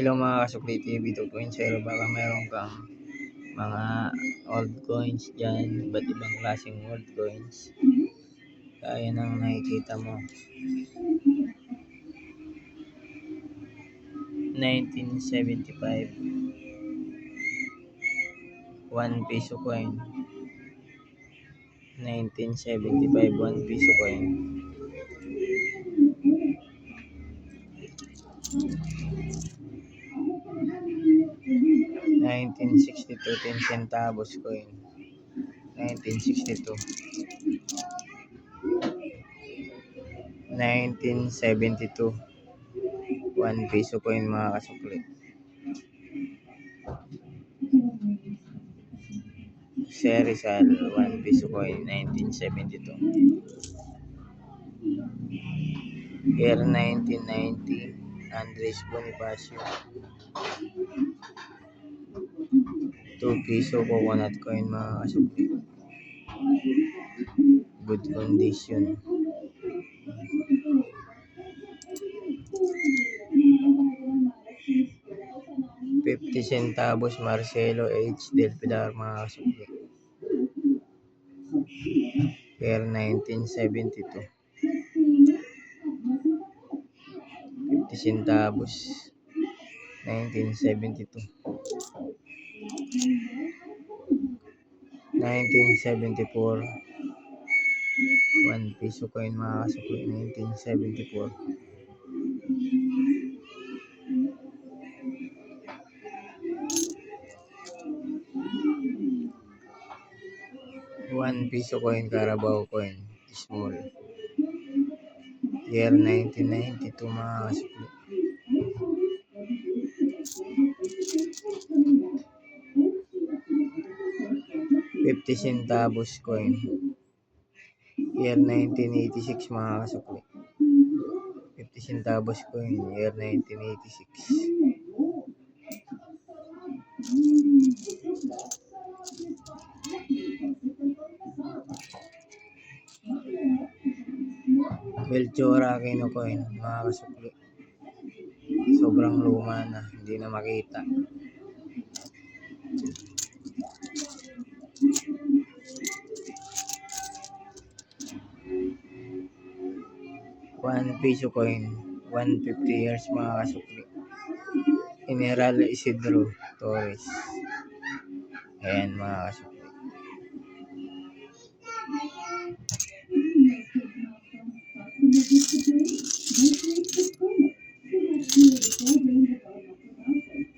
Hello mga kasukli TV 2.0 baka meron kang mga old coins dyan iba't ibang klaseng old coins. Kaya nang nakikita mo. 1975 1 piso coin. 1975 1 piso coin Nineteen sixty two, ten centavos coin. Nineteen sixty two. Nineteen seventy two. One piso coin mga kasukli. Sir Rizal, one piso coin, 1972. Year 1990, Andres Bonifacio. 2 piso coconut coin mga kasukli. Good condition. Fifty centavos Marcelo H. Del Pilar mga kasukli. Year 1972. 50 centavos 1972. 1974 1 piso coin mga kasukli 1974 1 piso coin Carabao coin small. Year 1992 mga Fifty centavos coin. Year 1986 mga kasukli. 50 centavos coin. Year 1986. Belchora Aquino coin mga kasukli. Sobrang luma na. Hindi na makita. One piso coin. 150 years mga kasukli. General Isidro Torres. Ayan mga kasukli.